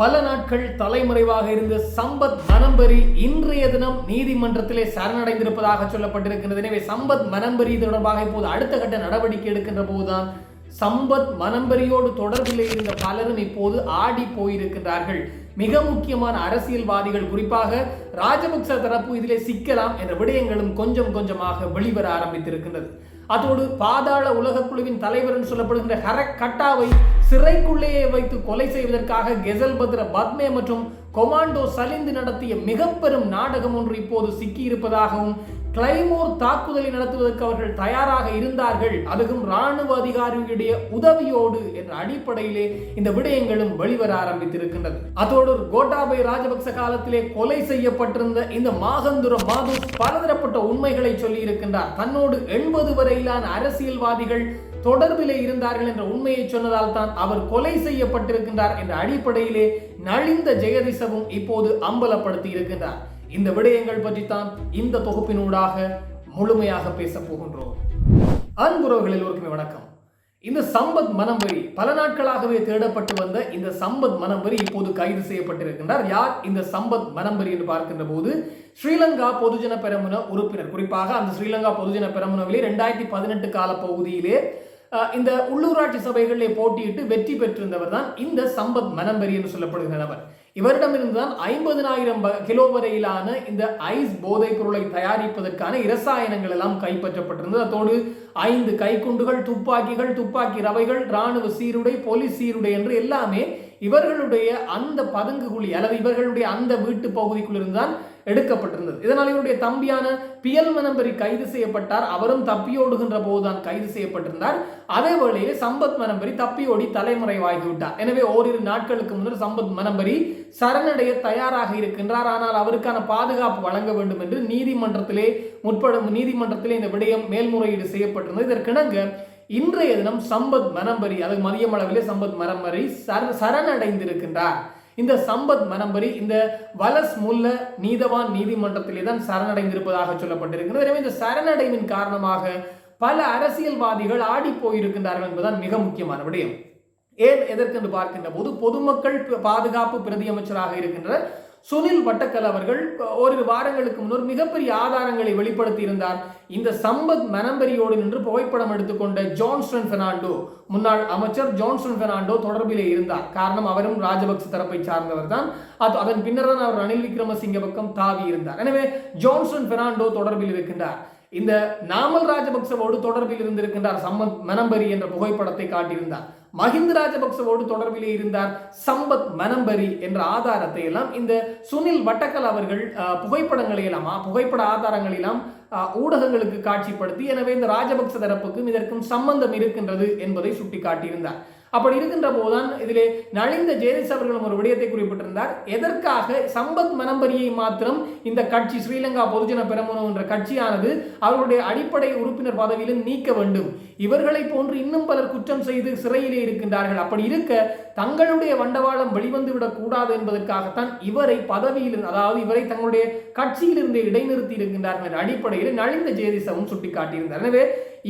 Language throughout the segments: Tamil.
பல நாட்கள் தலைமறைவாக இருந்த சம்பத் மனம்பரி இன்றைய தினம் நீதிமன்றத்திலே சரணடைந்திருப்பதாக சொல்லப்பட்டிருக்கிறது எனவே சம்பத் மனம்பரி தொடர்பாக இப்போது அடுத்த கட்ட நடவடிக்கை எடுக்கின்ற போதுதான் சம்பத் மனம்பரியோடு தொடர்பில் இருந்த பலரும் இப்போது ஆடி போயிருக்கின்றார்கள். மிக முக்கியமான அரசியல்வாதிகள் குறிப்பாக ராஜபக்ச தரப்பு இதிலே சிக்கலாம் என்ற விடயங்களும் கொஞ்சம் கொஞ்சமாக வெளிவர ஆரம்பித்திருக்கின்றது. அதோடு பாதாள உலக குழுவின் தலைவர் என்று சொல்லப்படுகின்ற ஹரக் கட்டாவை சிறைக்குள்ளேயே வைத்து கொலை செய்வதற்காக கெசல் பத்ர பத்மே மற்றும் கொமாண்டோ சலிந்து நடத்திய மிக பெரும் நாடகம் ஒன்று இப்போது சிக்கியிருப்பதாகவும் கிளைமோர் தாக்குதலை நடத்துவதற்கு அவர்கள் தயாராக இருந்தார்கள். அதுவும் ராணுவ அதிகாரிகளுடைய உதவியோடு என்ற அடிப்படையிலே இந்த விடயங்களும் வெளிவர ஆரம்பித்திருக்கின்றது. அதோடு கோட்டாபய ராஜபக்ச காலத்திலே கொலை செய்யப்பட்டிருந்த இந்த மாகந்துர மாது பலதரப்பட்ட உண்மைகளை சொல்லி இருக்கின்றார் தன்னோடு எண்பது வரையிலான அரசியல்வாதிகள் தொடர்பிலே இருந்தார்கள் என்ற உண்மையை சொன்னதால் தான் அவர் கொலை செய்யப்பட்டிருக்கின்றார் என்ற அடிப்படையிலே நலிந்த ஜெயதிசவும் இப்போது அம்பலப்படுத்தி இருக்கின்றார் இந்த விடயங்கள் பற்றித்தான் இந்த தொகுப்பினூடாக முழுமையாக பேச போகின்றோம். அன்புறவர்களில் ஒருக்குமே வணக்கம். இந்த சம்பத் மனம்பரி பல நாட்களாகவே தேடப்பட்டு வந்த இந்த சம்பத் மனம்பரி இப்போது கைது செய்யப்பட்டிருக்கின்றார். யார் இந்த சம்பத் மனம்பரி என்று பார்க்கின்ற போது ஸ்ரீலங்கா பொதுஜன பெரமுன உறுப்பினர். குறிப்பாக அந்த ஸ்ரீலங்கா பொதுஜன பெரமுனவிலே ரெண்டாயிரத்தி பதினெட்டு கால பகுதியிலே இந்த உள்ளூராட்சி சபைகளிலே போட்டியிட்டு வெற்றி பெற்றிருந்தவர் தான் இந்த சம்பத் மனம்பரி என்று சொல்லப்படுகிற நபர். இவரிடமிருந்து தான் கிலோ வரையிலான இந்த ஐஸ் போதைப் பொருளை தயாரிப்பதற்கான இரசாயனங்கள் எல்லாம் கைப்பற்றப்பட்டிருந்தது. அதோடு ஐந்து கைக்குண்டுகள் துப்பாக்கிகள் துப்பாக்கி ரவைகள் இராணுவ சீருடை போலீஸ் சீருடை என்று எல்லாமே இவர்களுடைய அந்த பதுங்குகுழி அல்லது இவர்களுடைய அந்த வீட்டு பகுதிக்குள்ளிருந்து இருந்தால் எடுக்கப்பட்டிருந்தது. இதனால் இவருடைய தம்பியான பியல் மனம்பரி கைது செய்யப்பட்டார். அவரும் தப்பியோடுகின்ற போதுதான் கைது செய்யப்பட்டிருந்தார். அதே வேளையிலே சம்பத் மனம்பரி தப்பியோடி தலைமறைவாகிவிட்டார் எனவே ஓரிரு நாட்களுக்கு முன்னர் சம்பத் மனம்பரி சரணடைய தயாராக இருக்கின்றார். ஆனால் அவருக்கான பாதுகாப்பு வழங்க வேண்டும் என்று நீதிமன்றத்திலே முற்படும் நீதிமன்றத்திலே இந்த விடயம் மேல்முறையீடு செய்யப்பட்டிருந்தது. இதற்கிணங்க இன்றைய தினம் சம்பத் மனம்பரி அது மதியம் அளவிலே சம்பத் மனம்பரி சர சரணடைந்திருக்கின்றார். இந்த சம்பத் மனம்பரி இந்த வலஸ் முல்ல நீதவான் நீதிமன்றத்திலே தான் சரணடைந்திருப்பதாக சொல்லப்பட்டிருக்கிறது. எனவே இந்த சரணடைவின் காரணமாக பல அரசியல்வாதிகள் ஆடி போயிருக்கின்றார்கள் என்பதுதான் மிக முக்கியமான விடயம். ஏன் எதற்கென்று பார்க்கின்ற போது பொதுமக்கள் பாதுகாப்பு பிரதி அமைச்சராக இருக்கின்ற சுனில் வட்டக்கல் அவர்கள் ஓரிரு வாரங்களுக்கு முன்னர் மிகப்பெரிய ஆதாரங்களை வெளிப்படுத்தி இருந்தார் இந்த சம்பத் மனம்பரியோடு நின்று புகைப்படம் எடுத்துக்கொண்ட ஜான்ஸ்டன் பெர்னாண்டோ முன்னாள் அமைச்சர் ஜான்ஸ்டன் பெர்னாண்டோ தொடர்பிலே இருந்தார். காரணம் அவரும் ராஜபக்ச தரப்பை சார்ந்தவர் தான். அது அதன் பின்னர் தான் அவர் ரணில் விக்ரமசிங்க பக்கம் தாவி இருந்தார். எனவே ஜான்ஸ்டன் பெர்னாண்டோ தொடர்பில் இருக்கின்றார். இந்த நாமல் ராஜபக்சவோடு தொடர்பில் இருந்திருக்கின்றார் சம்பத் மனம்பரி என்ற புகைப்படத்தை காட்டியிருந்தார். மஹிந்த ராஜபக்சவோடு தொடர்பிலே இருந்தார் சம்பத் மனம்பரி என்ற ஆதாரத்தை எல்லாம் இந்த சுனில் வட்டக்கல் அவர்கள் அஹ், புகைப்படங்களை எல்லாமா புகைப்பட ஆதாரங்களெல்லாம் ஊடகங்களுக்கு காட்சிப்படுத்தி எனவே இந்த ராஜபக்ச தரப்புக்கும் இதற்கும் சம்பந்தம் இருக்கின்றது என்பதை சுட்டிக்காட்டியிருந்தார். அப்படி இருக்கின்ற போதுதான் இதிலே நலிந்த ஜெயதிஸ் அவர்களும் ஒரு விடயத்தை குறிப்பிட்டிருந்தார். எதற்காக சம்பத் மனம்பரியை மாத்திரம் இந்த கட்சி ஸ்ரீலங்கா பொதுஜன பெரமுன என்ற கட்சியானது அவர்களுடைய அடிப்படை உறுப்பினர் பதவியிலும் நீக்க வேண்டும்? இவர்களை போன்று இன்னும் பலர் குற்றம் செய்து சிறையிலே இருக்கின்றார்கள். அப்படி இருக்க தங்களுடைய வண்டவாளம் வெளிவந்து விடக்கூடாது என்பதற்காகத்தான் இவரை பதவியில் அதாவது இவரை தங்களுடைய கட்சியிலிருந்து இடைநிறுத்தி இருக்கின்றார்கள் என்ற அடிப்படையில் நலிந்த ஜெயதிசவும் சுட்டிக்காட்டியிருந்தார். எனவே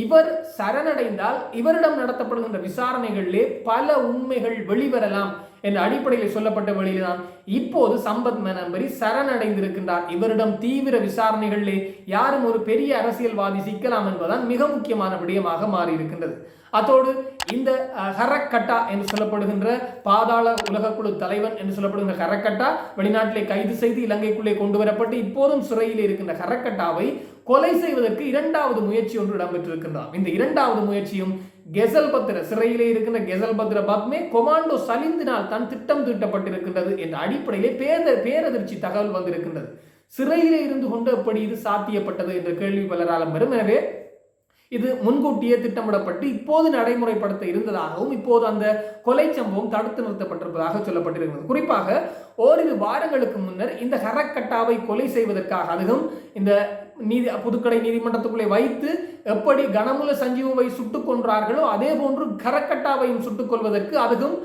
இவர் சரணடைந்தால் இவரிடம் நடத்தப்படுகின்ற விசாரணைகளிலே பல உண்மைகள் வெளிவரலாம் என்ற அடிப்படையில் சொல்லப்பட்ட வழியில்தான் இப்போது சம்பத் மேனம்பரி சரணடைந்திருக்கின்றார். இவரிடம் தீவிர விசாரணைகளிலே யாரும் ஒரு பெரிய அரசியல்வாதி சிக்கலாம் என்பதுதான் மிக முக்கியமான விடயமாக மாறியிருக்கின்றது. அத்தோடு இந்த ஹரக்கட்டா என்று சொல்லப்படுகின்ற பாதாள உலகக்குழு தலைவன் என்று சொல்லப்படுகின்ற ஹரக்கட்டா வெளிநாட்டிலே கைது செய்து இலங்கைக்குள்ளே கொண்டு வரப்பட்டு இப்போதும் சிறையில் இருக்கின்ற ஹரக்கட்டாவை கொலை செய்வதற்கு இரண்டாவது முயற்சி ஒன்று இடம்பெற்றிருக்கின்றார் இந்த இரண்டாவது முயற்சியும் கெசல் பத்திர சிறையிலே இருக்கின்ற கெசல் பத்திர பத்மே கொமாண்டோ சலிந்தினால் தான் திட்டம் தீட்டப்பட்டிருக்கின்றது என்ற அடிப்படையிலே பேர பேரதிர்ச்சி தகவல் வந்திருக்கின்றது. சிறையிலே இருந்து கொண்டு எப்படி இது சாத்தியப்பட்டது என்ற கேள்வி பலராலும் வரும். எனவே இது முன்கூட்டியே திட்டமிடப்பட்டு இப்போது நடைமுறைப்படுத்த இருந்ததாகவும் இப்போது அந்த கொலை சம்பவம் தடுத்து நிறுத்தப்பட்டிருப்பதாக சொல்லப்பட்டிருக்கிறது. குறிப்பாக ஓரிரு வாரங்களுக்கு முன்னர் இந்த ஹரக்கட்டாவை கொலை செய்வதற்காக அதுவும் இந்த நீதி புதுக்கடை நீதிமன்றத்துக்குள்ளே வைத்து எப்படி கனமுல சஞ்சீவுவை சுட்டுக் கொன்றார்களோ அதே போன்று கரக்கட்டாவையும் சுட்டுக் கொள்வதற்கு அதுவும்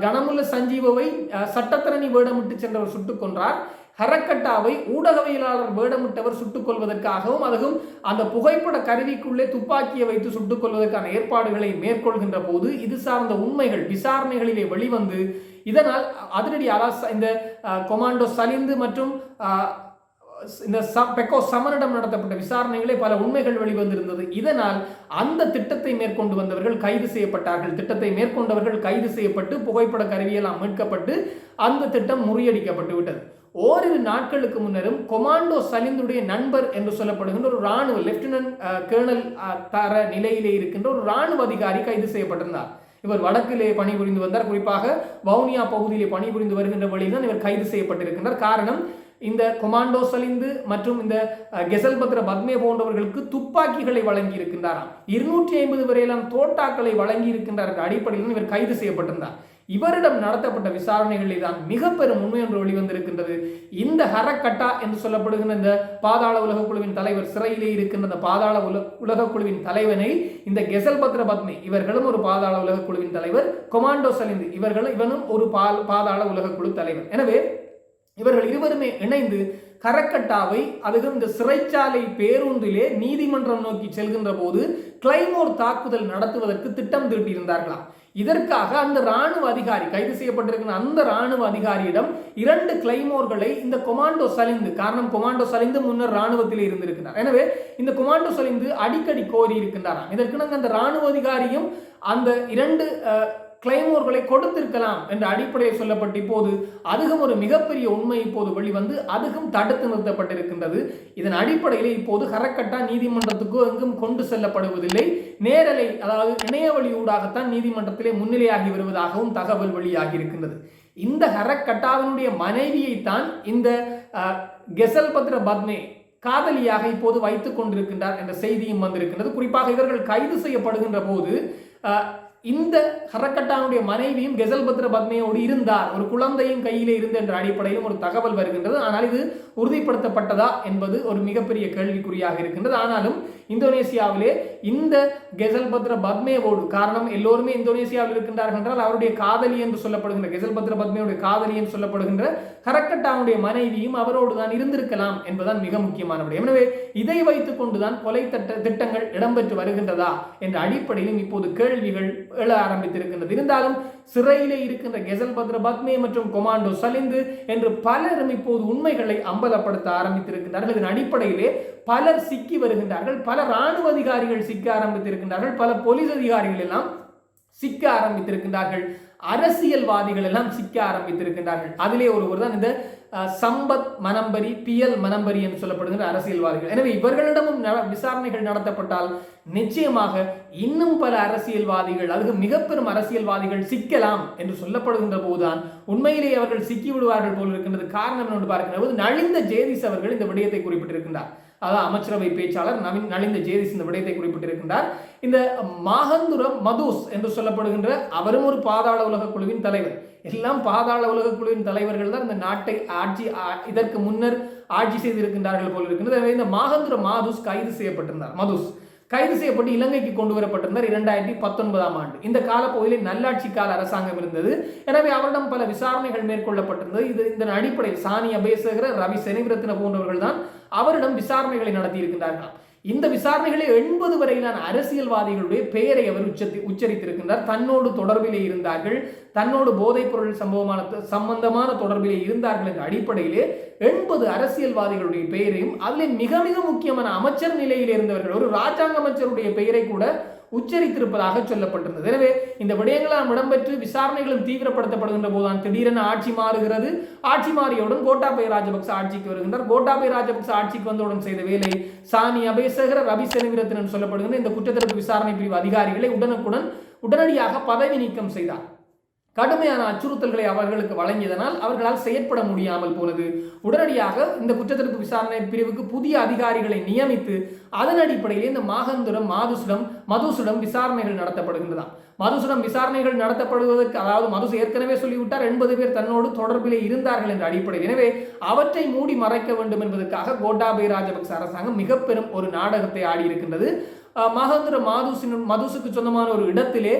கனமுல சஞ்சீவுவை சட்டத்திரணி வேடமிட்டு சென்றவர் சுட்டுக் கொன்றார். ஹரக்கட்டாவை ஊடகவியலாளர் வேடமிட்டவர் சுட்டுக் கொள்வதற்காகவும் அதுவும் அந்த புகைப்பட கருவிக்குள்ளே துப்பாக்கியை வைத்து சுட்டுக் கொள்வதற்கான ஏற்பாடுகளை மேற்கொள்கின்ற போது இது சார்ந்த உண்மைகள் விசாரணைகளிலே வெளிவந்து இதனால் அதிரடியாக இந்த கொமாண்டோ சலிந்து மற்றும் இந்த ச- பெக்கோ சமனிடம் நடத்தப்பட்ட விசாரணைகளே பல உண்மைகள் வெளிவந்திருந்தது. இதனால் அந்த திட்டத்தை மேற்கொண்டு வந்தவர்கள் கைது செய்யப்பட்டார்கள். திட்டத்தை மேற்கொண்டவர்கள் கைது செய்யப்பட்டு புகைப்பட கருவியெல்லாம் மீட்கப்பட்டு அந்த திட்டம் முறியடிக்கப்பட்டு விட்டது. ஓரிரு நாட்களுக்கு முன்னரும் கொமாண்டோ சலிந்துடைய நண்பர் என்று சொல்லப்படுகின்ற ஒரு ராணுவ லெப்டினன்ட் கேர்னல் தர நிலையிலே இருக்கின்ற ஒரு ராணுவ அதிகாரி கைது செய்யப்பட்டிருந்தார். இவர் வடக்கிலே பணிபுரிந்து வந்தார். குறிப்பாக வவுனியா பகுதியிலே பணிபுரிந்து வருகின்ற வழியில் தான் இவர் கைது செய்யப்பட்டிருக்கின்றார். காரணம் இந்த கொமாண்டோ சலிந்து மற்றும் இந்த கெசல் கெசல்பத்ர பத்மே போன்றவர்களுக்கு துப்பாக்கிகளை வழங்கி இருக்கின்றாராம் இருநூற்றி ஐம்பது வரையிலாம் தோட்டாக்களை வழங்கி இருக்கின்றார் என்ற அடிப்படையில் இவர் கைது செய்யப்பட்டிருந்தார். இவரிடம் நடத்தப்பட்ட விசாரணைகளில் தான் மிக பெரும் உண்மை ஒன்று வெளிவந்திருக்கின்றது. இந்த ஹரக்கட்டா என்று சொல்லப்படுகின்ற இந்த பாதாள உலக குழுவின் தலைவர் சிறையிலே இருக்கின்ற இந்த பாதாள உல உலக குழுவின் தலைவனை இந்த கெசல் பத்ர பத்மி இவர்களும் ஒரு பாதாள உலக குழுவின் தலைவர். கொமாண்டோ சலிந்து இவர்களும் இவனும் ஒரு பா- பாதாள உலக குழு தலைவர். எனவே இவர்கள் இருவருமே இணைந்து கரக்கட்டாவை அதுவும் இந்த சிறைச்சாலை பேருந்திலே நீதிமன்றம் நோக்கி செல்கின்ற போது கிளைமோர் தாக்குதல் நடத்துவதற்கு திட்டம் தீட்டியிருந்தார்களாம் இதற்காக அந்த ராணுவ அதிகாரி கைது செய்யப்பட்டிருக்கிற அந்த ராணுவ அதிகாரியிடம் இரண்டு கிளைமோர்களை இந்த கொமாண்டோ சலிந்து காரணம் கொமாண்டோ சலிந்து முன்னர் ராணுவத்தில் இருந்திருக்கிறார். எனவே இந்த கொமாண்டோ சலிந்து அடிக்கடி கோரி இருக்கின்றாராம் இதற்கு அந்த ராணுவ அதிகாரியும் அந்த இரண்டு அஹ், கிளைமோர்களை கொடுத்திருக்கலாம் என்ற அடிப்படையில் சொல்லப்பட்டு இப்போது அதுவும் ஒரு மிகப்பெரிய உண்மை இப்போது வெளிவந்து அதுவும் தடுத்து நிறுத்தப்பட்டிருக்கின்றது. இதன் அடிப்படையில் இப்போது கரக்கட்டா நீதிமன்றத்துக்கு எங்கும் கொண்டு செல்லப்படுவதில்லை. நேரலை அதாவது இணையவழி ஊடாகத்தான் நீதிமன்றத்திலே முன்னிலையாகி வருவதாகவும் தகவல் வெளியாகி இருக்கின்றது. இந்த ஹரக்கட்டாவினுடைய மனைவியைத்தான் இந்த கெசல் பத்ர பத்மே காதலியாக இப்போது வைத்துக் கொண்டிருக்கின்றார் என்ற செய்தியும் வந்திருக்கின்றது. குறிப்பாக இவர்கள் கைது செய்யப்படுகின்ற போது இந்த ஹரக்கட்டானுடைய மனைவியும் கெசல்பத்ர பத்மையோடு இருந்தார். ஒரு குழந்தையும் கையிலே இருந்து என்ற அடிப்படையிலும் ஒரு தகவல் வருகின்றது. ஆனால் இது உறுதிப்படுத்தப்பட்டதா என்பது ஒரு மிகப்பெரிய கேள்விக்குறியாக இருக்கின்றது. ஆனாலும் இந்தோனேசியாவிலே இந்த கெசல் பத்ர பத்மேவோடு காரணம் எல்லோருமே இந்தோனேசியாவில் இருக்கின்றார்கள் என்றால் அவருடைய காதலி என்று சொல்லப்படுகின்ற கெசல் பத்ர பத்மேவுடைய காதலி என்று சொல்லப்படுகின்ற ஹரக்கட்டானுடைய மனைவியும் அவரோடு தான் இருந்திருக்கலாம் என்பதுதான் மிக முக்கியமான விடயம். எனவே இதை வைத்துக் கொண்டுதான் கொலை திட்டங்கள் இடம்பெற்று வருகின்றதா என்ற அடிப்படையிலும் இப்போது கேள்விகள் எழ ஆரம்பித்திருக்கின்றது. இருந்தாலும் சிறையிலே இருக்கின்ற கெசல் பத்ர பத்மே மற்றும் கொமாண்டோ சலிந்து என்று பலரும் இப்போது உண்மைகளை அம்பலப்படுத்த ஆரம்பித்திருக்கின்றார்கள். இதன் அடிப்படையிலே பலர் சிக்கி வருகின்றார்கள். பல ராணுவ அதிகாரிகள் சிக்க ஆரம்பித்திருக்கின்றார்கள். பல போலீஸ் அதிகாரிகள் எல்லாம் சிக்க ஆரம்பித்திருக்கின்றார்கள். அரசியல்வாதிகள் எல்லாம் சிக்க ஆரம்பித்திருக்கின்றார்கள். அதிலே ஒருவர் தான் இந்த சம்பத் மனம்பரி பி எல் மனம்பரி என்று சொல்லப்படுகிற அரசியல்வாதிகள். எனவே இவர்களிடமும் நட- விசாரணைகள் நடத்தப்பட்டால் நிச்சயமாக இன்னும் பல அரசியல்வாதிகள் அல்லது மிக பெரும் அரசியல்வாதிகள் சிக்கலாம் என்று சொல்லப்படுகின்ற போதுதான் உண்மையிலேயே அவர்கள் சிக்கி விடுவார்கள் போல் இருக்கின்றது. காரணம் என்று பார்க்கின்ற போது நலிந்த ஜேதிஸ் அவர்கள் இந்த விடயத்தை குறிப்பிட்டிருக்கின்றார். அதாவது அமைச்சரவை பேச்சாளர் நவீன் நலிந்த ஜேதிஸ் இந்த விடயத்தை குறிப்பிட்டிருக்கின்றார். இந்த மாகந்துரம் மதுஸ் என்று சொல்லப்படுகின்ற அவரும் ஒரு பாதாள உலக குழுவின் தலைவர். எல்லாம் பாதாள உலக குழுவின் தலைவர்கள் தான் இந்த நாட்டை ஆட்சி இதற்கு முன்னர் ஆட்சி செய்திருக்கின்றார்கள் போல் இருக்கின்றது. இந்த மாகந்துர மாதுஸ் கைது செய்யப்பட்டிருந்தார். மதுஸ் கைது செய்யப்பட்டு இலங்கைக்கு கொண்டு வரப்பட்டிருந்தார் இரண்டாயிரத்தி பத்தொன்பதாம் ஆண்டு. இந்த காலப்பகுதியில் நல்லாட்சி கால அரசாங்கம் இருந்தது. எனவே அவரிடம் பல விசாரணைகள் மேற்கொள்ளப்பட்டிருந்தது. இது இதன் அடிப்படையில் சாணி அபேசகர ரவி செனிவிரத்ன போன்றவர்கள் தான் அவரிடம் விசாரணைகளை நடத்தி இருக்கின்றார்கள் இந்த விசாரணைகளில் எண்பது வரையிலான அரசியல்வாதிகளுடைய பெயரை அவர் உச்சத்தி உச்சரித்திருக்கின்றார். தன்னோடு தொடர்பிலே இருந்தார்கள். தன்னோடு போதைப் பொருள் சம்பவமான சம்பந்தமான தொடர்பிலே இருந்தார்கள் என்ற அடிப்படையிலே எண்பது அரசியல்வாதிகளுடைய பெயரையும் அதில் மிக மிக முக்கியமான அமைச்சர் நிலையில் இருந்தவர்கள் ஒரு ராஜாங்க அமைச்சருடைய பெயரை கூட உச்சரித்திருப்பதாக சொல்லப்பட்டிருந்தது. எனவே இந்த விடயங்களாம் இடம்பெற்று விசாரணைகளும் தீவிரப்படுத்தப்படுகின்ற போதுதான் திடீரென ஆட்சி மாறுகிறது. ஆட்சி மாறியவுடன் கோட்டாபய ராஜபக்ச ஆட்சிக்கு வருகின்றார். கோட்டாபய ராஜபக்ச ஆட்சிக்கு வந்தவுடன் செய்த வேலை சாணி அபேசகர ரவி செனவிரத்தன் சொல்லப்படுகின்ற இந்த குற்றத்தடுப்பு விசாரணை பிரிவு அதிகாரிகளை உடனுக்குடன் உடனடியாக பதவி நீக்கம் செய்தார். கடுமையான அச்சுறுத்தல்களை அவர்களுக்கு வழங்கியதனால் அவர்களால் செயற்பட முடியாமல் போனது. உடனடியாக இந்த குற்றத்தடுப்பு விசாரணை பிரிவுக்கு புதிய அதிகாரிகளை நியமித்து அதன் அடிப்படையில் இந்த மாகந்துரம் மாதுசுடம் மதுசுடம் விசாரணைகள் நடத்தப்படுகின்றதாம். மதுசுடம் விசாரணைகள் நடத்தப்படுவதற்கு அதாவது மதுசு ஏற்கனவே சொல்லிவிட்டார் எண்பது பேர் தன்னோடு தொடர்பிலே இருந்தார்கள் என்ற அடிப்படையில். எனவே அவற்றை மூடி மறைக்க வேண்டும் என்பதற்காக கோட்டாபய ராஜபக்ச அரசாங்கம் மிக பெரும் ஒரு நாடகத்தை ஆடியிருக்கின்றது. அஹ் மாதுசின் மதுசுக்கு சொந்தமான ஒரு இடத்திலே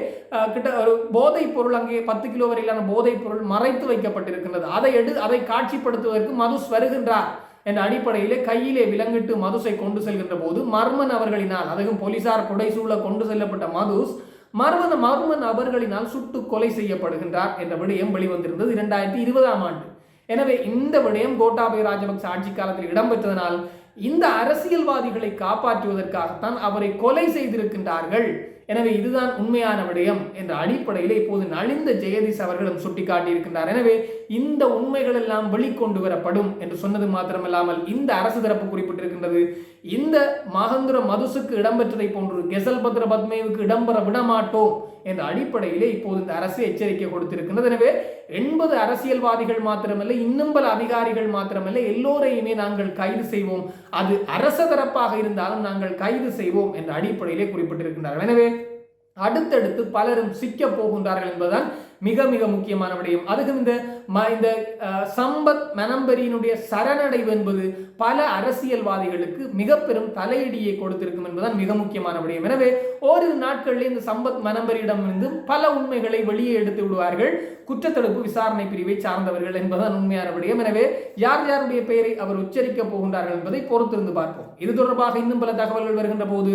கிட்ட ஒரு போதைப் பொருள் அங்கே பத்து கிலோ வரையிலான போதைப் பொருள் மறைத்து வைக்கப்பட்டிருக்கின்றது. அதை எடு அதை காட்சிப்படுத்துவதற்கு மதுஸ் வருகின்றார் என்ற அடிப்படையிலே கையிலே விலங்கிட்டு மதுசை கொண்டு செல்கின்ற போது மர்மன் அவர்களினால் அதுவும் போலீசார் புடைசூழ கொண்டு செல்லப்பட்ட மதுஸ் மர்ம மர்ம நபர்களினால் சுட்டு கொலை செய்யப்படுகின்றார் என்ற விடயம் வெளிவந்திருந்தது இரண்டாயிரத்தி இருபதாம் ஆண்டு. எனவே இந்த விடயம் கோட்டாபய ராஜபக்ச ஆட்சி காலத்தில் இடம்பெற்றதனால் இந்த அரசியல்வாதிகளை காப்பாற்றுவதற்காகத்தான் அவரை கொலை செய்திருக்கின்றார்கள். எனவே இதுதான் உண்மையான விடயம் என்ற அடிப்படையில் இப்போது நலிந்த ஜெயதீஷ் அவர்களும் சுட்டிக்காட்டியிருக்கின்றார். எனவே இந்த உண்மைகள் எல்லாம் வெளிக்கொண்டு வரப்படும் என்று சொன்னது மாத்திரமல்லாமல் இந்த அரசு தரப்பு குறிப்பிட்டிருக்கின்றது. இந்த மகந்திர மதுசுக்கு இடம்பெற்றதை போன்று கெசல் பத்ர பத்மேவுக்கு இடம்பெற விடமாட்டோம் என்ற அடிப்படையிலே இப்போது இந்த அரசு எச்சரிக்கை கொடுத்திருக்கின்றது. எனவே எண்பது அரசியல்வாதிகள் மாத்திரமல்ல இன்னும் பல அதிகாரிகள் மாத்திரமல்ல எல்லோரையுமே நாங்கள் கைது செய்வோம். அது அரச தரப்பாக இருந்தாலும் நாங்கள் கைது செய்வோம் என்ற அடிப்படையிலே குறிப்பிட்டிருக்கின்றார்கள். எனவே அடுத்தடுத்து பலரும் சிக்க போகின்றார்கள் என்பதுதான் மிக மிக முக்கியமான விடயம். அதுக்கு இந்த இந்த சம்பத் மனம்பரியினுடைய சரணடைவு என்பது பல அரசியல்வாதிகளுக்கு மிக பெரும் தலையடியை கொடுத்திருக்கும் என்பதுதான் மிக முக்கியமான விடயம். எனவே ஓரிரு நாட்களில் இந்த சம்பத் மனம்பரியிடமிருந்து பல உண்மைகளை வெளியே எடுத்து விடுவார்கள். குற்றத்தடுப்பு விசாரணை பிரிவை சார்ந்தவர்கள் என்பதுதான் உண்மையான விடயம். எனவே யார் யாருடைய பெயரை அவர் உச்சரிக்க போகின்றார்கள் என்பதை பொறுத்திருந்து பார்ப்போம். இது தொடர்பாக இன்னும் பல தகவல்கள் வருகின்ற போது